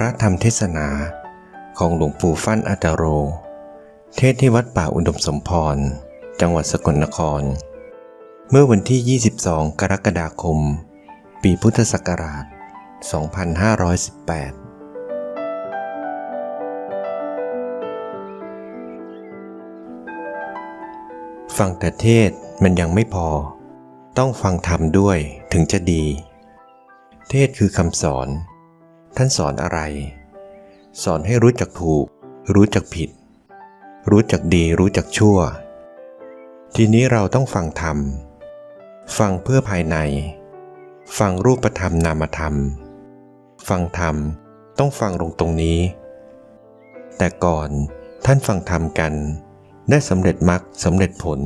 พระธรรมเทศนาของหลวงปู่ฟั่นอัตโร เทศที่วัดป่าอุดมสมพร จังหวัดสกลนคร เมื่อวันที่ 22 กรกฎาคม ปีพุทธศักราช 2518ฟังแต่เทศมันยังไม่พอ ต้องฟังธรรมด้วยถึงจะดี เทศคือคำสอน ท่านสอนอะไร สอนให้รู้จักถูก รู้จักผิด รู้จักดีรู้จักชั่ว ทีนี้เราต้องฟังธรรม ฟังเพื่อภายใน ฟังรูปธรรมนามธรรม ฟังธรรมต้องฟังลงตรงนี้ แต่ก่อนท่านฟังธรรมกัน ได้สำเร็จมรรคสำเร็จผล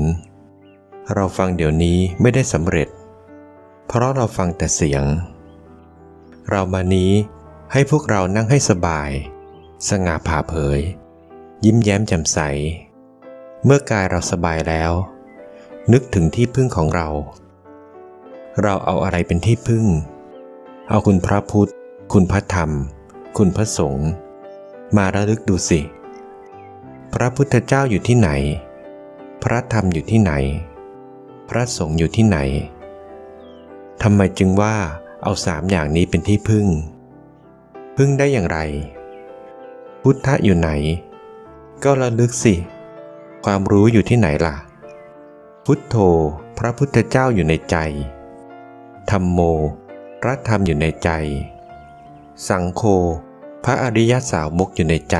เราฟังเดี๋ยวนี้ไม่ได้สำเร็จ เพราะเราฟังแต่เสียง เรามานี้ ให้พวกเรานั่งให้สบาย สง่าผ่าเผย ยิ้มแย้มแจ่มใส เมื่อกายเราสบายแล้ว นึกถึงที่พึ่งของเรา เราเอาอะไรเป็นที่พึ่ง เอาคุณพระพุทธ คุณพระธรรม คุณพระสงฆ์มาระลึกดูสิ พระพุทธเจ้าอยู่ที่ไหน พระธรรมอยู่ที่ไหน พระสงฆ์อยู่ที่ไหนทำไมจึงว่าเอาสามอย่างนี้เป็นที่พึ่ง พึ่งได้อย่างไร พุทธะอยู่ไหน ก็ระลึกสิ ความรู้อยู่ที่ไหนล่ะ พุทโธพระพุทธเจ้าอยู่ในใจ ธรรมโม พระธรรมอยู่ในใจ สังโฆพระอริยสาวกอยู่ในใจ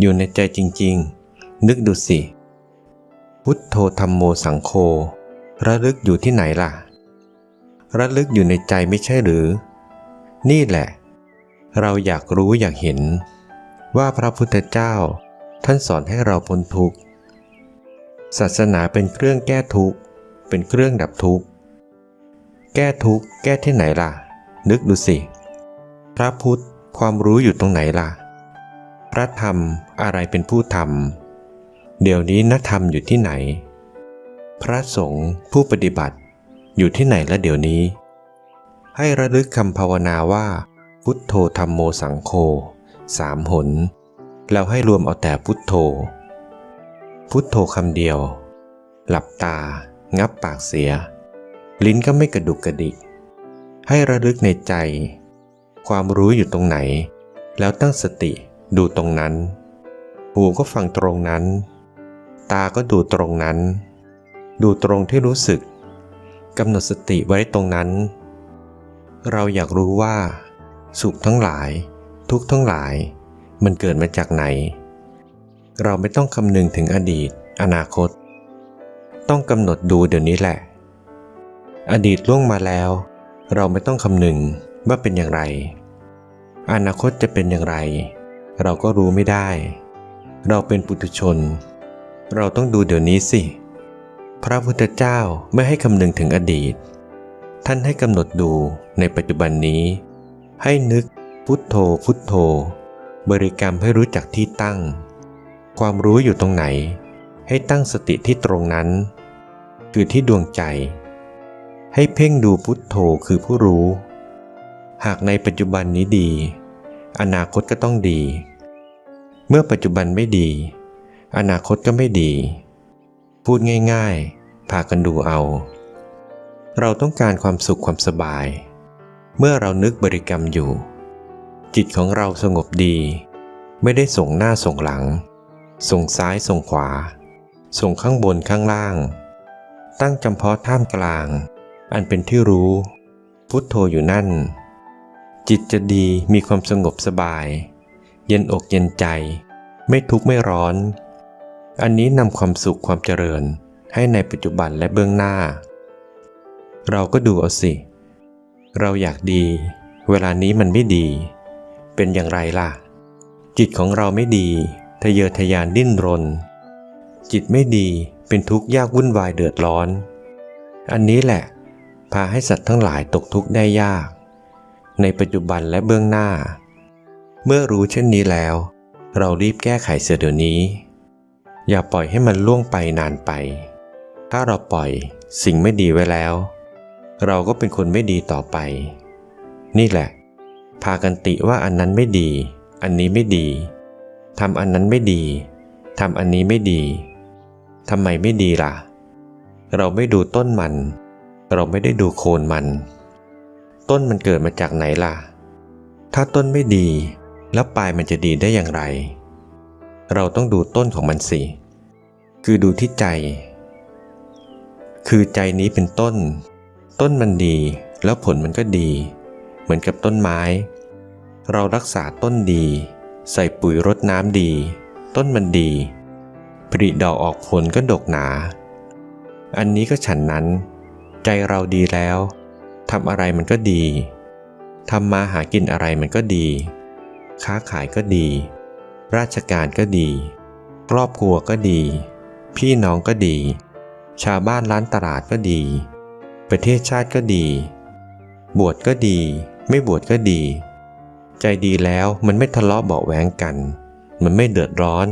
อยู่ในใจจริง ๆ นึกดูสิ พุทโธธรรมโมสังโฆระลึกอยู่ที่ไหนล่ะ ระลึกอยู่ในใจไม่ใช่หรือ นี่แหละ เราอยากรู้อยากเห็น ว่าพระพุทธเจ้า ท่านสอนให้เราพ้นทุกข์ ศาสนาเป็นเครื่องแก้ทุกข์ เป็นเครื่องดับทุกข์ แก้ทุกข์แก้ที่ไหนล่ะ นึกดูสิ พระพุทธความรู้อยู่ตรงไหนล่ะ พระธรรมอะไรเป็นผู้ทำเดี๋ยวนี้นธรรมอยู่ที่ไหน พระสงฆ์ผู้ปฏิบัติอยู่ที่ไหนละเดี๋ยวนี้ ให้ระลึกคำภาวนาว่า พุทโธธรรมโมสังโฆสามหน แล้วให้รวมเอาแต่พุทโธ พุทโธคำเดียว หลับตา งับปากเสีย ลิ้นก็ไม่กระดุกกระดิก ให้ระลึกในใจ ความรู้อยู่ตรงไหน แล้วตั้งสติดูตรงนั้น หูก็ฟังตรงนั้น ตาก็ดูตรงนั้น ดูตรงที่รู้สึกกำหนดสติไว้ตรงนั้น เราอยากรู้ว่า สุขทั้งหลาย ทุกข์ทั้งหลาย มันเกิดมาจากไหน เราไม่ต้องคำนึงถึงอดีต อนาคต ต้องกำหนดดูเดี๋ยวนี้แหละ อดีตล่วงมาแล้ว เราไม่ต้องคำนึงว่าเป็นอย่างไร อนาคตจะเป็นอย่างไร เราก็รู้ไม่ได้ เราเป็นปุถุชน เราต้องดูเดี๋ยวนี้สิ พระพุทธเจ้าไม่ให้คำนึงถึงอดีต ท่านให้กำหนดดูในปัจจุบันนี้ ให้นึกพุทโธพุทโธ บริกรรมให้รู้จักที่ตั้ง ความรู้อยู่ตรงไหน ให้ตั้งสติที่ตรงนั้น คือที่ดวงใจ ให้เพ่งดูพุทโธคือผู้รู้ หากในปัจจุบันนี้ดี อนาคตก็ต้องดี เมื่อปัจจุบันไม่ดี อนาคตก็ไม่ดี พูดง่ายๆ พากันดูเอา เราต้องการความสุขความสบาย เมื่อเรานึกบริกรรมอยู่ จิตของเราสงบดี ไม่ได้ส่งหน้าส่งหลัง ส่งซ้ายส่งขวา ส่งข้างบนข้างล่าง ตั้งจำเพาะท่ามกลาง อันเป็นที่รู้ พุทโธอยู่นั่น จิตจะดีมีความสงบสบาย เย็นอกเย็นใจ ไม่ทุกข์ไม่ร้อน อันนี้นำความสุขความเจริญให้ในปัจจุบันและเบื้องหน้า เราก็ดูเอาสิ เราอยากดี เวลานี้มันไม่ดี เป็นอย่างไรล่ะ จิตของเราไม่ดี ทะเยอทะยานดิ้นรน จิตไม่ดีเป็นทุกข์ยากวุ่นวายเดือดร้อน อันนี้แหละ พาให้สัตว์ทั้งหลายตกทุกข์ได้ยาก ในปัจจุบันและเบื้องหน้า เมื่อรู้เช่นนี้แล้ว เรารีบแก้ไขเสียเดี๋ยวนี้ อย่าปล่อยให้มันล่วงไปนานไป ถ้าเราปล่อยสิ่งไม่ดีไว้แล้ว เราก็เป็นคนไม่ดีต่อไป นี่แหละ พากันติว่าอันนั้นไม่ดี อันนี้ไม่ดีทำอันนั้นไม่ดีทำอันนี้ไม่ดีทำไมไม่ดีล่ะ เราไม่ดูต้นมัน เราไม่ได้ดูโคนมัน ต้นมันเกิดมาจากไหนล่ะ ถ้าต้นไม่ดี แล้วปลายมันจะดีได้อย่างไร เราต้องดูต้นของมันสิ คือดูที่ใจ คือใจนี้เป็นต้น ต้นมันดี แล้วผลมันก็ดี เหมือนกับต้นไม้ เรารักษาต้นดี ใส่ปุ๋ยรดน้ำดี ต้นมันดีผลิดอกออกผลก็ดกหนา อันนี้ก็ฉันนั้น ใจเราดีแล้วทำอะไรมันก็ดีทำมาหากินอะไรมันก็ดี ค้าขายก็ดี ราชการก็ดี ครอบครัวก็ดี พี่น้องก็ดี ชาวบ้านร้านตลาดก็ดี ประเทศชาติก็ดี บวชก็ดี ไม่บวชก็ดี ใจดีแล้วมันไม่ทะเลาะเบาะแวงกัน มันไม่เดือดร้อน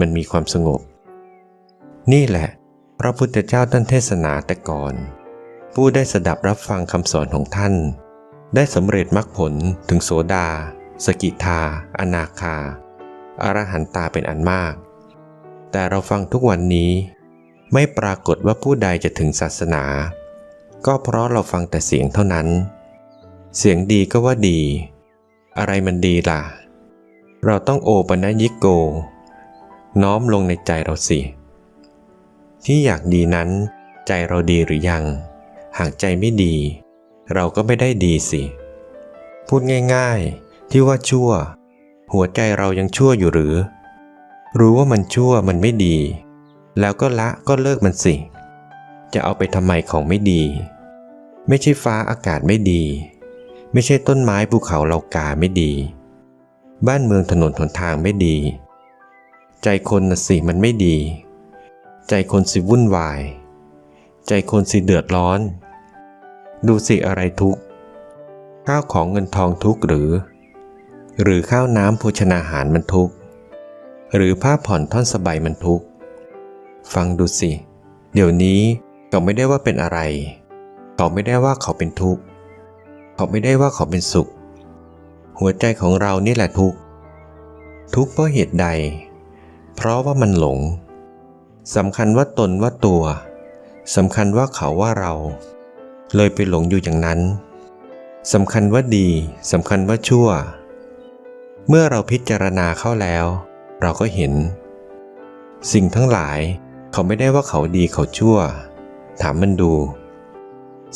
มันมีความสงบ นี่แหละ พระพุทธเจ้าท่านเทศนาแต่ก่อน ผู้ได้สดับรับฟังคำสอนของท่าน ได้สำเร็จมรรคผลถึงโสดา สกิทา อนาคาอรหันตาเป็นอันมาก แต่เราฟังทุกวันนี้ ไม่ปรากฏว่าผู้ใดจะถึงศาสนา ก็เพราะเราฟังแต่เสียงเท่านั้น เสียงดีก็ว่าดี อะไรมันดีล่ะ เราต้องโอปัญญิโก น้อมลงในใจเราสิ ที่อยากดีนั้นใจเราดีหรือยัง หากใจไม่ดี เราก็ไม่ได้ดีสิ พูดง่ายๆ ที่ว่าชั่ว หัวใจเรายังชั่วอยู่หรือ รู้ว่ามันชั่วมันไม่ดี แล้วก็ละก็เลิกมันสิ จะเอาไปทำไมของไม่ดี ไม่ใช่ฟ้าอากาศไม่ดี ไม่ใช่ต้นไม้ภูเขาเรากาไม่ดี บ้านเมืองถนนหนทางไม่ดี ใจคนน่ะสิมันไม่ดี ใจคนสิวุ่นวาย ใจคนสิเดือดร้อน ดูสิอะไรทุกข์ข้าวของเงินทองทุกข์หรือ หรือข้าวน้ำโภชนาหารมันทุกข์หรือผ้าผ่อนท่อนสบายมันทุกข์ฟังดูสิ เดี๋ยวนี้ เขาไม่ได้ว่าเป็นอะไร เขาไม่ได้ว่าเขาเป็นทุกข์ เขาไม่ได้ว่าเขาเป็นสุข หัวใจของเรานี่แหละทุกข์ ทุกข์เพราะเหตุใด เพราะว่ามันหลงสำคัญว่าตนว่าตัวสำคัญว่าเขาว่าเรา เลยไปหลงอยู่อย่างนั้นสำคัญว่าดีสำคัญว่าชั่ว เมื่อเราพิจารณาเข้าแล้ว เราก็เห็น สิ่งทั้งหลายเขาไม่ได้ว่าเขาดีเขาชั่ว ถามมันดู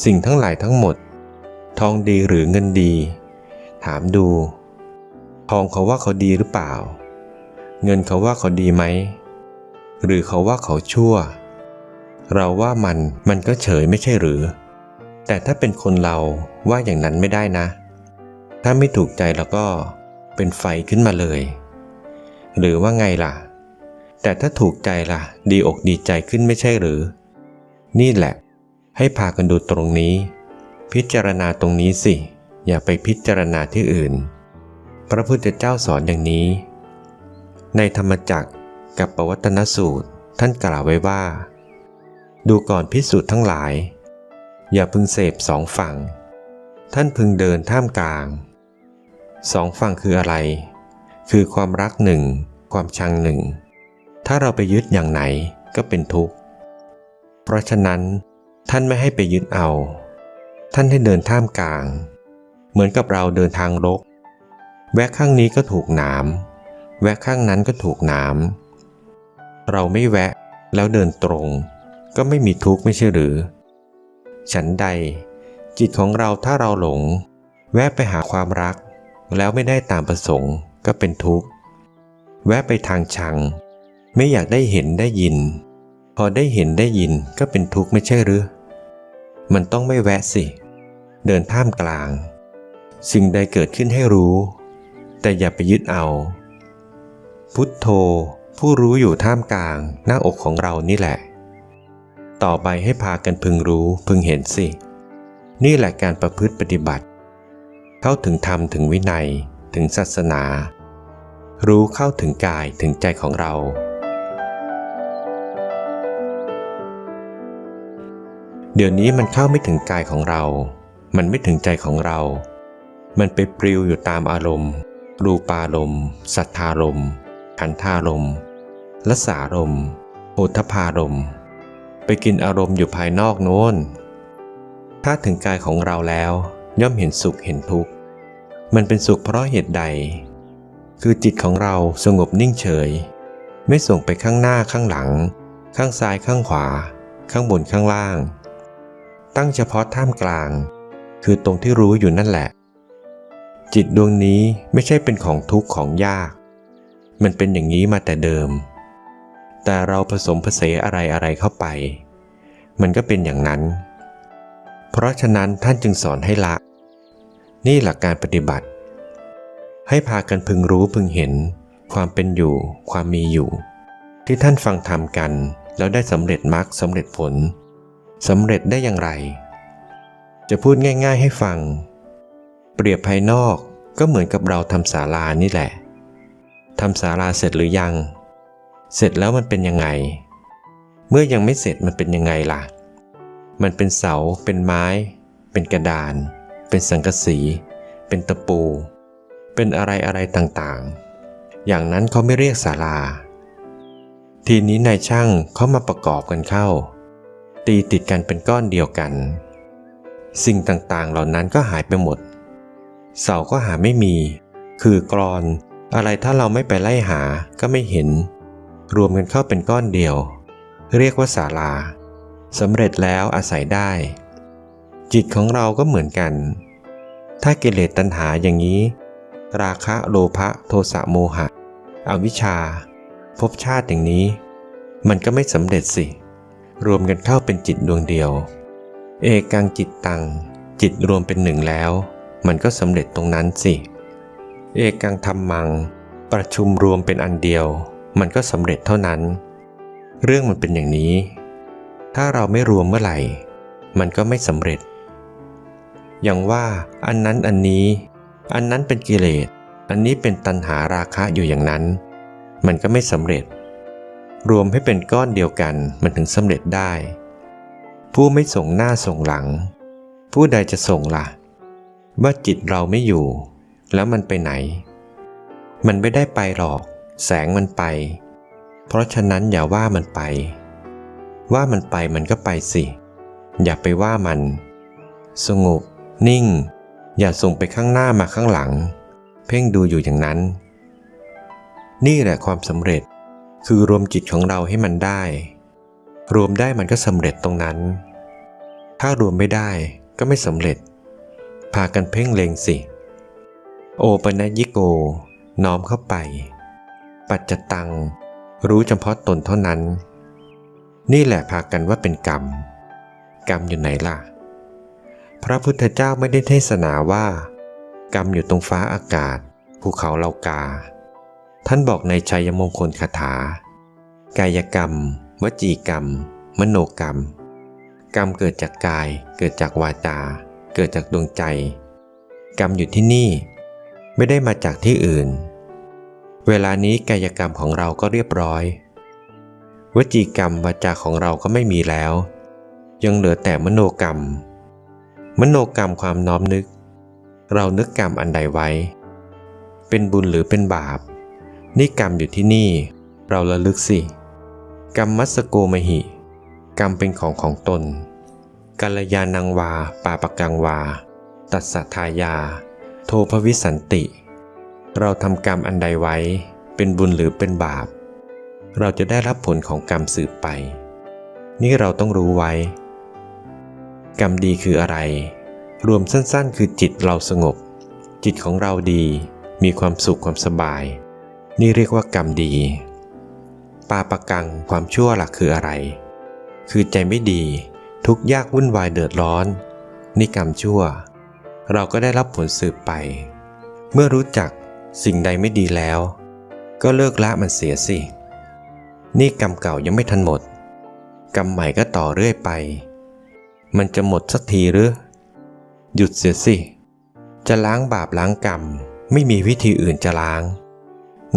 สิ่งทั้งหลายทั้งหมด ทองดีหรือเงินดี ถามดู ทองเขาว่าเขาดีหรือเปล่า เงินเขาว่าเขาดีไหม หรือเขาว่าเขาชั่ว เราว่ามันมันก็เฉยไม่ใช่หรือ แต่ถ้าเป็นคนเราว่าอย่างนั้นไม่ได้นะ ถ้าไม่ถูกใจแล้วก็เป็นไฟขึ้นมาเลย หรือว่าไงล่ะ แต่ถ้าถูกใจล่ะ ดีอกดีใจขึ้นไม่ใช่หรือ นี่แหละ ให้พากันดูตรงนี้ พิจารณาตรงนี้สิ อย่าไปพิจารณาที่อื่น พระพุทธเจ้าสอนอย่างนี้ ในธรรมจักรกับปวัตนสูตรท่านกล่าวไว้ว่า ดูก่อนพิสูจน์ทั้งหลาย อย่าพึงเสพสองฝั่ง ท่านพึงเดินท่ามกลาง สองฝั่งคืออะไร คือความรักหนึ่ง ความชังหนึ่ง ถ้าเราไปยึดอย่างไหนก็เป็นทุกข์ ราะฉะนั้นท่านไม่ให้ไปยึดเอา ท่านให้เดินท่ามกลาง เหมือนกับเราเดินทางรกแวะข้างนี้ก็ถูกหนามแวะข้างนั้นก็ถูกหนามเราไม่แวะแล้วเดินตรง ก็ไม่มีทุกข์ไม่ใช่หรือ ฉันใด จิตของเราถ้าเราหลง แวะไปหาความรัก แล้วไม่ได้ตามประสงค์ก็เป็นทุกข์ แวะไปทางชัง ไม่อยากได้เห็นได้ยิน อได้เห็นได้ยินก็เป็นทุกข์ไม่ใช่หรือ มันต้องไม่แวะสิ เดินท่ามกลาง สิ่งใดเกิดขึ้นให้รู้ แต่อย่าไปยึดเอา พุทโธ ผู้รู้อยู่ท่ามกลาง หน้าอกของเรานี่แหละ ต่อไปให้พากันพึงรู้พึงเห็นสิ นี่แหละการประพฤติปฏิบัติ เข้าถึงธรรมถึงวินัย ถึงศาสนา รู้เข้าถึงกายถึงใจของเรา เดี๋ยวนี้มันเข้าไม่ถึงกายของเรา มันไม่ถึงใจของเรา มันไปปลิวอยู่ตามอารมณ์ รูปารมณ์สัทธารมณ์ขันธารมณ์ละสารมณ์โหทพารมณ์ไปกินอารมณ์อยู่ภายนอกโน้น ถ้าถึงกายของเราแล้ว ย่อมเห็นสุขเห็นทุกข์ มันเป็นสุขเพราะเหตุใด คือจิตของเราสงบนิ่งเฉย ไม่ส่งไปข้างหน้าข้างหลัง ข้างซ้ายข้างขวา ข้างบนข้างล่าง ตั้งเฉพาะท่ามกลาง คือตรงที่รู้อยู่นั่นแหละ จิตดวงนี้ไม่ใช่เป็นของทุกข์ของยาก มันเป็นอย่างนี้มาแต่เดิม แต่เราผสมผสมอะไรอะไรเข้าไป มันก็เป็นอย่างนั้น เพราะฉะนั้นท่านจึงสอนให้ละ นี่หลักการปฏิบัติ ให้พากันพึงรู้พึงเห็น ความเป็นอยู่ ความมีอยู่ ที่ท่านฟังธรรมกัน แล้วได้สำเร็จมรรคสำเร็จผล สำเร็จได้อย่างไร จะพูดง่าย ๆ ให้ฟัง เปรียบภายนอกก็เหมือนกับเราทำศาลานี่แหละทำศาลาเสร็จหรือยัง เสร็จแล้วมันเป็นยังไง เมื่อยังไม่เสร็จมันเป็นยังไงล่ะ มันเป็นเสา เป็นไม้ เป็นกระดาน เป็นสังกะสี เป็นตะปู เป็นอะไรอะไรต่างๆ อย่างนั้นเขาไม่เรียกศาลา ทีนี้นายช่างเขามาประกอบกันเข้า ตีติดกันเป็นก้อนเดียวกัน สิ่งต่างๆเหล่านั้นก็หายไปหมด เสาก็หาไม่มี คือกรอนอะไรถ้าเราไม่ไปไล่หาก็ไม่เห็น รวมกันเข้าเป็นก้อนเดียว เรียกว่าศาลาสำเร็จแล้วอาศัยได้ จิตของเราก็เหมือนกัน ถ้ากิเลสตัณหาอย่างนี้ ราคะโลภะโทสะโมหะ อวิชชา ภพชาติอย่างนี้ มันก็ไม่สำเร็จสิ รวมกันเข้าเป็นจิตดวงเดียว เอกังจิตตัง จิตรวมเป็นหนึ่งแล้ว มันก็สำเร็จตรงนั้นสิ เอกังธรรมัง ประชุมรวมเป็นอันเดียว มันก็สำเร็จเท่านั้น เรื่องมันเป็นอย่างนี้ ถ้าเราไม่รวมเมื่อไหร่ มันก็ไม่สำเร็จ อย่างว่าอันนั้นอันนี้ อันนั้นเป็นกิเลส อันนี้เป็นตัณหาราคะอยู่อย่างนั้น มันก็ไม่สำเร็จ รวมให้เป็นก้อนเดียวกันมันถึงสำเร็จได้ ผู้ไม่ส่งหน้าส่งหลัง ผู้ใดจะส่งละ่ะ ว่าจิตเราไม่อยู่ แล้วมันไปไหน มันไม่ได้ไปหรอก แสงมันไป เพราะฉะนั้นอย่าว่ามันไป ว่ามันไปมันก็ไปสิ อย่าไปว่ามัน สงบ นิ่ง อย่าส่งไปข้างหน้ามาข้างหลัง เพ่งดูอยู่อย่างนั้น นี่แหละความสำเร็จ คือรวมจิตของเราให้มันได้ รวมได้มันก็สำเร็จตรงนั้น ถ้ารวมไม่ได้ก็ไม่สำเร็จ พากันเพ่งเลงสิ โอปนยิโก น้อมเข้าไป ปัจจตัง รู้เฉพาะตนเท่านั้น นี่แหละพากันว่าเป็นกรรม กรรมอยู่ไหนล่ะ พระพุทธเจ้าไม่ได้เทศนาว่า กรรมอยู่ตรงฟ้าอากาศ ภูเขาเลากา ท่านบอกในชัยมงคลคาถา กายกรรม วจีกรรม มโนกรรม กรรมเกิดจากกาย เกิดจากวาจา เกิดจากดวงใจ กรรมอยู่ที่นี่ ไม่ได้มาจากที่อื่น เวลานี้กายกรรมของเราก็เรียบร้อย วจีกรรมวาจาของเราก็ไม่มีแล้ว ยังเหลือแต่มโนกรรม มโนกรรมความน้อมนึก เรานึกกรรมอันใดไว้ เป็นบุญหรือเป็นบาป นี่กรรมอยู่ที่นี่ เราระลึกสิ กรรมมัสโกมหิ กรรมเป็นของของตนกัลยาณังวา ปาปกังวา ตัสสะทายา โทภวิสันติ เราทำกรรมอันใดไว้ เป็นบุญหรือเป็นบาป เราจะได้รับผลของกรรมสืบไป นี่เราต้องรู้ไว้ กรรมดีคืออะไร รวมสั้นๆ คือจิตเราสงบ จิตของเราดี มีความสุขความสบาย นี่เรียกว่ากรรมดี ปาปะกังความชั่วหลักคืออะไร คือใจไม่ดี ทุกยากวุ่นวายเดือดร้อน นี่กรรมชั่ว เราก็ได้รับผลสืบไป เมื่อรู้จักสิ่งใดไม่ดีแล้ว ก็เลิกละมันเสียสิ นี่กรรมเก่ายังไม่ทันหมด กรรมใหม่ก็ต่อเรื่อยไป มันจะหมดสักทีหรือ หยุดเสียสิ จะล้างบาปล้างกรรม ไม่มีวิธีอื่นจะล้าง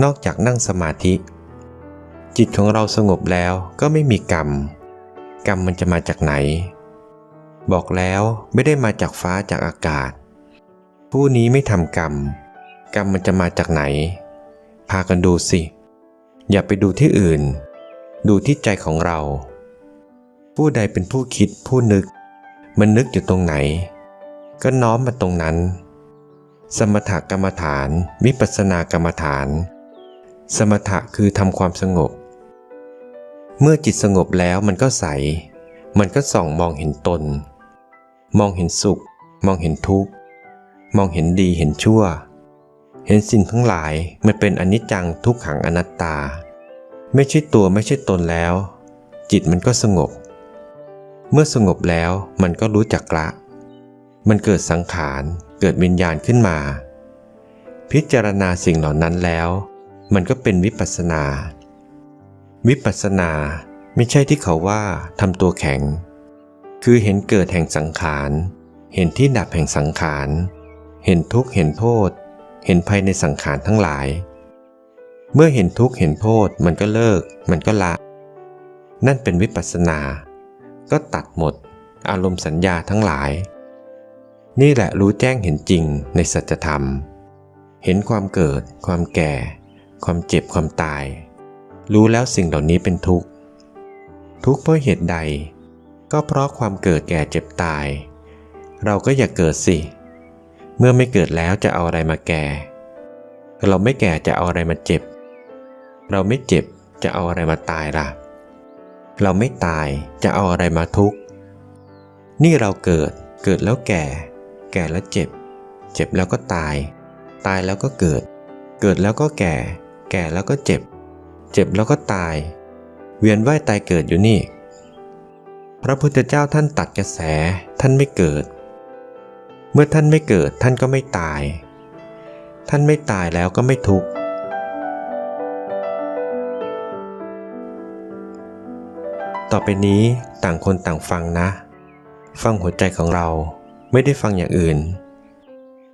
นอกจากนั่งสมาธิ จิตของเราสงบแล้วก็ไม่มีกรรม กรรมมันจะมาจากไหน บอกแล้วไม่ได้มาจากฟ้าจากอากาศ ผู้นี้ไม่ทำกรรม กรรมมันจะมาจากไหน พากันดูสิ อย่าไปดูที่อื่น ดูที่ใจของเรา ผู้ใดเป็นผู้คิดผู้นึก มันนึกอยู่ตรงไหน ก็น้อมมาตรงนั้นสมถกรรมฐาน วิปัสสนากรรมฐาน สมถะคือทำความสงบ เมื่อจิตสงบแล้วมันก็ใส มันก็ส่องมองเห็นตน มองเห็นสุข มองเห็นทุกข์ มองเห็นดีเห็นชั่ว เห็นสิ่งทั้งหลายมันเป็นอนิจจังทุกขังอนัตตา ไม่ใช่ตัวไม่ใช่ตนแล้ว จิตมันก็สงบ เมื่อสงบแล้วมันก็รู้จักละ มันเกิดสังขารเกิดวิญญาณขึ้นมา พิจารณาสิ่งเหล่านั้นแล้ว มันก็เป็นวิปัสนา วิปัสนาไม่ใช่ที่เขาว่าทำตัวแข็ง คือเห็นเกิดแห่งสังขาร เห็นที่ดับแห่งสังขาร เห็นทุกข์เห็นโทษ เห็นภัยในสังขารทั้งหลาย เมื่อเห็นทุกข์เห็นโทษมันก็เลิก มันก็ละ นั่นเป็นวิปัสนา ก็ตัดหมด อารมณ์สัญญาทั้งหลาย นี่แหละรู้แจ้งเห็นจริงในสัจธรรม เห็นความเกิด ความแก่ ความเจ็บความตาย รู้แล้วสิ่งเหล่านี้เป็นทุกข์ ทุกข์เพราะเหตุใด ก็เพราะความเกิดแก่เจ็บตาย เราก็อย่าเกิดสิ เมื่อไม่เกิดแล้วจะเอาอะไรมาแก่ เราไม่แก่จะเอาอะไรมาเจ็บ เราไม่เจ็บจะเอาอะไรมาตายล่ะ เราไม่ตายจะเอาอะไรมาทุกข์ นี่เราเกิด เกิดแล้วแก่ แก่แล้วเจ็บ เจ็บแล้วก็ตาย ตายแล้วก็เกิด เกิดแล้วก็แก่ แก่แล้วก็เจ็บ เจ็บแล้วก็ตาย เวียนว่ายตายเกิดอยู่นี่ พระพุทธเจ้าท่านตัดกระแสท่านไม่เกิด เมื่อท่านไม่เกิดท่านก็ไม่ตาย ท่านไม่ตายแล้วก็ไม่ทุกข์ต่อไปนี้ต่างคนต่างฟังนะ ฟังหัวใจของเราไม่ได้ฟังอย่างอื่น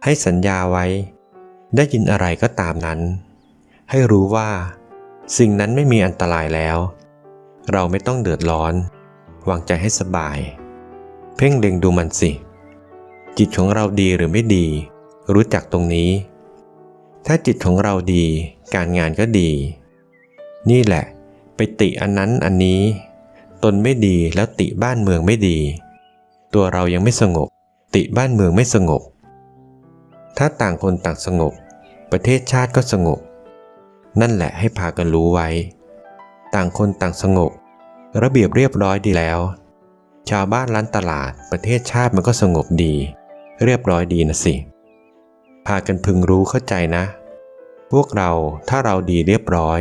ให้สัญญาไว้ ได้ยินอะไรก็ตามนั้น ให้รู้ว่า สิ่งนั้นไม่มีอันตรายแล้ว เราไม่ต้องเดือดร้อน วางใจให้สบาย เพ่งเล็งดูมันสิ จิตของเราดีหรือไม่ดี รู้จักตรงนี้ ถ้าจิตของเราดีการงานก็ดี นี่แหละ ไปติอันนั้นอันนี้ ตนไม่ดีแล้วติบ้านเมืองไม่ดี ตัวเรายังไม่สงบ ติบ้านเมืองไม่สงบ ถ้าต่างคนต่างสงบ ประเทศชาติก็สงบ นั่นแหละให้พากันรู้ไว้ ต่างคนต่างสงบ ระเบียบเรียบร้อยดีแล้ว ชาวบ้านร้านตลาดประเทศชาติมันก็สงบดี เรียบร้อยดีนะสิ พากันพึงรู้เข้าใจนะ พวกเราถ้าเราดีเรียบร้อย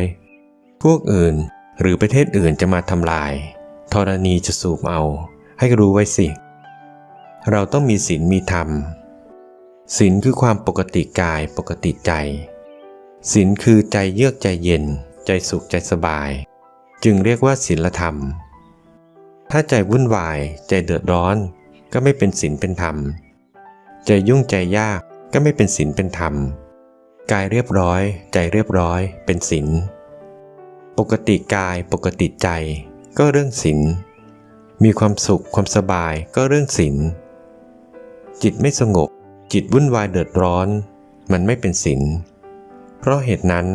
พวกอื่นหรือประเทศอื่นจะมาทำลายธรณีจะสูบเอา ให้รู้ไว้สิ เราต้องมีศีลมีธรรมศีลคือความปกติกายปกติใจ ศีลคือใจเยือกใจเย็น ใจสุขใจสบาย จึงเรียกว่าศีลธรรม ถ้าใจวุ่นวาย ใจเดือดร้อน ก็ไม่เป็นศีลเป็นธรรม ใจยุ่งใจยากก็ไม่เป็นศีลเป็นธรรม กายเรียบร้อย ใจเรียบร้อย เป็นศีลปกติกายปกติใจ ก็เรื่องศีลมีความสุขความสบายก็เรื่องศีลจิตไม่สงบ จิตวุ่นวายเดือดร้อน มันไม่เป็นศีล เพราะเหตุนั้น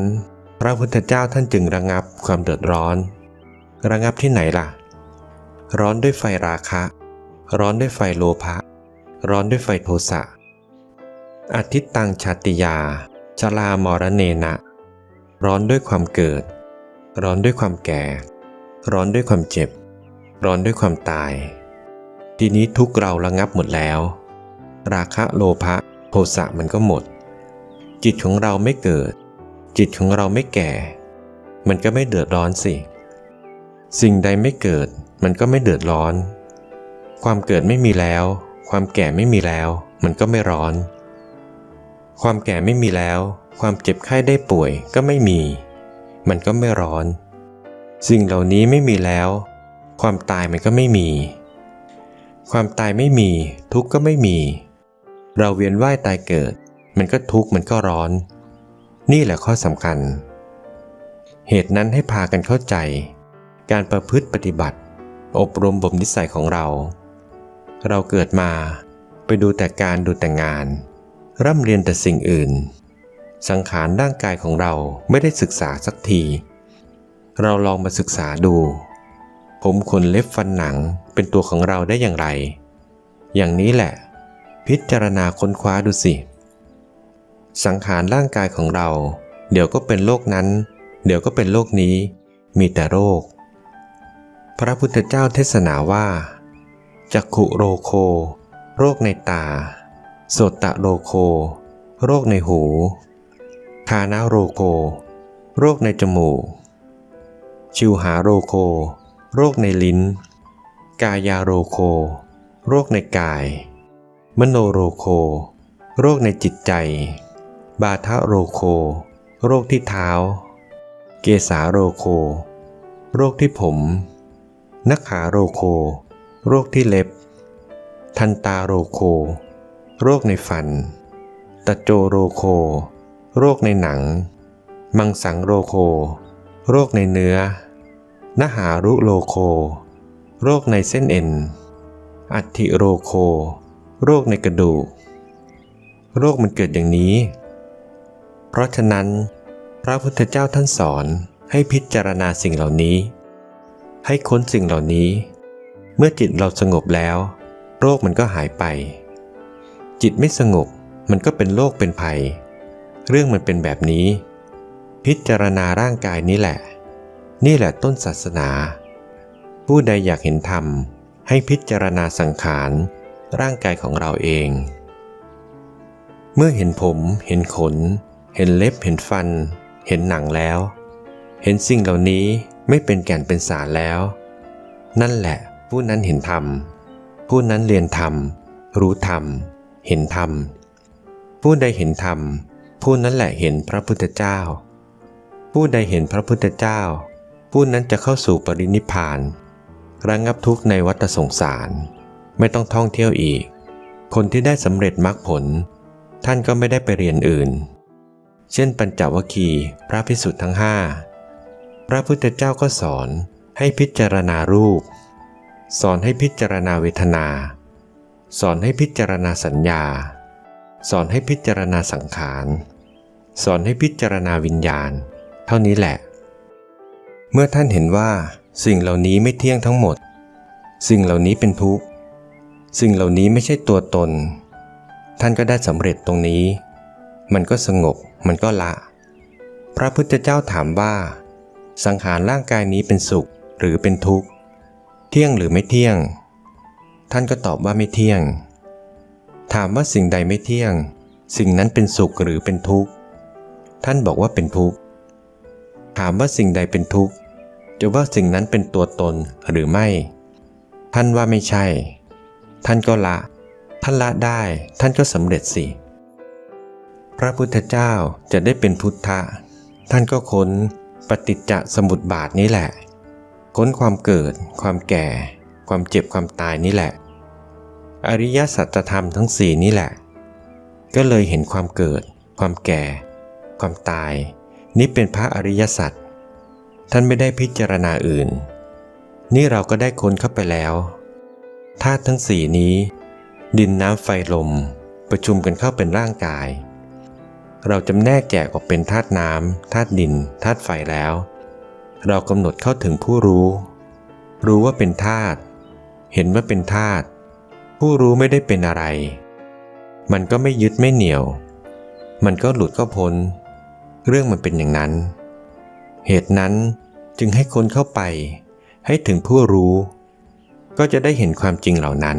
พระพุทธเจ้าท่านจึงระงับความเดือดร้อน ระงับที่ไหนล่ะ ร้อนด้วยไฟราคะ ร้อนด้วยไฟโลภะ ร้อนด้วยไฟโทสะอาทิตตังชาติยาชลามรเนนะ ร้อนด้วยความเกิด ร้อนด้วยความแก่ ร้อนด้วยความเจ็บ ร้อนด้วยความตาย ทีนี้ทุกเราระงับหมดแล้ว ราคะโลภะโทสะมันก็หมด จิตของเราไม่เกิด จิตของเราไม่แก่ มันก็ไม่เดือดร้อนสิ สิ่งใดไม่เกิด มันก็ไม่เดือดร้อน ความเกิดไม่มีแล้ว ความแก่ไม่มีแล้ว มันก็ไม่ร้อน ความแก่ไม่มีแล้ว ความเจ็บไข้ได้ป่วยก็ไม่มี มันก็ไม่ร้อน สิ่งเหล่านี้ไม่มีแล้ว ความตายมันก็ไม่มี ความตายไม่มี ทุกข์ก็ไม่มี เราเวียนว่ายตายเกิด มันก็ทุกข์มันก็ร้อน นี่แหละข้อสำคัญ เหตุนั้นให้พากันเข้าใจ การประพฤติปฏิบัติ อบรมบ่มนิสัยของเรา เราเกิดมาไปดูแต่การดูแต่งาน ร่ำเรียนแต่สิ่งอื่น สังขารร่างกายของเราไม่ได้ศึกษาสักที เราลองมาศึกษาดู ผมขนเล็บฟันหนังเป็นตัวของเราได้อย่างไร อย่างนี้แหละ พิจารณาค้นคว้าดูสิ สังขารร่างกายของเรา เดี๋ยวก็เป็นโรคนั้น เดี๋ยวก็เป็นโรคนี้ มีแต่โรค พระพุทธเจ้าเทศนาว่าจักขุโรโค โรคในตา โสตะโรโค โรคในหูคานาโรโค โรคในจมูก ชิวหาโรโค โรคในลิ้น กายาโรโค โรคในกาย มโนโรโค โรคในจิตใจ บาทะโรโค โรคที่เท้า เกสาโรโค โรคที่ผม นักขาโรโค โรคที่เล็บ ทันตาโรโค โรคในฟัน ตะโจโรโค โรคในหนัง มังสังโรโค โรคในเนื้อนหารุโลโค โรคในเส้นเอ็น อัติโรโค โรคในกระดูก โรคมันเกิดอย่างนี้ ราะฉะนั้น พระพุทธเจ้าท่านสอนให้พิจารณาสิ่งเหล่านี้ ให้ค้นสิ่งเหล่านี้ เมื่อจิตเราสงบแล้ว โรคมันก็หายไป จิตไม่สงบมันก็เป็นโรคเป็นภัย เรื่องมันเป็นแบบนี้ พิจารณาร่างกายนี้แหละ นี่แหละต้นศาสนา ผู้ใดอยากเห็นธรรม ให้พิจารณาสังขาร ร่างกายของเราเอง เมื่อเห็นผม เห็นขน เห็นเล็บเห็นฟัน เห็นหนังแล้ว เห็นสิ่งเหล่านี้ไม่เป็นแก่นเป็นสารแล้ว นั่นแหละ ผู้นั้นเห็นธรรม ผู้นั้นเรียนธรรม รู้ธรรม เห็นธรรม ผู้ใดเห็นธรรม ผู้นั้นแหละเห็นพระพุทธเจ้า ผู้ใดเห็นพระพุทธเจ้า ผู้นั้นจะเข้าสู่ปรินิพพานระงับทุกข์ในวัฏสงสาร ไม่ต้องท่องเที่ยวอีก คนที่ได้สำเร็จมรรคผล ท่านก็ไม่ได้ไปเรียนอื่น เช่นปัญจวัคคีพระพิสุทธ์ทั้งห้าพระพุทธเจ้าก็สอนให้พิจารณารูป สอนให้พิจารณาเวทนา สอนให้พิจารณาสัญญา สอนให้พิจารณาสังขาร สอนให้พิจารณาวิญญาณ เท่านี้แหละ เมื่อท่านเห็นว่า สิ่งเหล่านี้ไม่เที่ยงทั้งหมด สิ่งเหล่านี้เป็นทุกข์ สิ่งเหล่านี้ไม่ใช่ตัวตน ท่านก็ได้สำเร็จตรงนี้ มันก็สงบ มันก็ละ พระพุทธเจ้าถามว่า สังขารร่างกายนี้เป็นสุขหรือเป็นทุกข์ เที่ยงหรือไม่เที่ยง ท่านก็ตอบว่าไม่เที่ยง ถามว่าสิ่งใดไม่เที่ยง สิ่งนั้นเป็นสุขหรือเป็นทุกข์ ท่านบอกว่าเป็นทุกข์ ถามว่าสิ่งใดเป็นทุกข์ จะว่าสิ่งนั้นเป็นตัวตนหรือไม่ ท่านว่าไม่ใช่ ท่านก็ละ ท่านละได้ ท่านก็สำเร็จสิ พระพุทธเจ้าจะได้เป็นพุทธะ ท่านก็ค้นปฏิจจสมุปบาทนี้แหละ ค้นความเกิด ความแก่ ความเจ็บความตายนี่แหละ อริยสัจธรรมทั้งสี่นี่แหละ ก็เลยเห็นความเกิด ความแก่ ความตาย นี่เป็นพระอริยสัจท่านไม่ได้พิจารณาอื่น นี่เราก็ได้ค้นเข้าไปแล้วธาตุทั้งสี่นี้ ดินน้ำไฟลม ประชุมกันเข้าเป็นร่างกาย เราจำแนกแจกออกเป็นธาตุน้ำธาตุดินธาตุไฟแล้ว เรากำหนดเข้าถึงผู้รู้ รู้ว่าเป็นธาตุเห็นว่าเป็นธาตุผู้รู้ไม่ได้เป็นอะไร มันก็ไม่ยึดไม่เหนียว มันก็หลุดก็พ้น เรื่องมันเป็นอย่างนั้น เหตุนั้นจึงให้คนเข้าไป ให้ถึงผู้รู้ ก็จะได้เห็นความจริงเหล่านั้น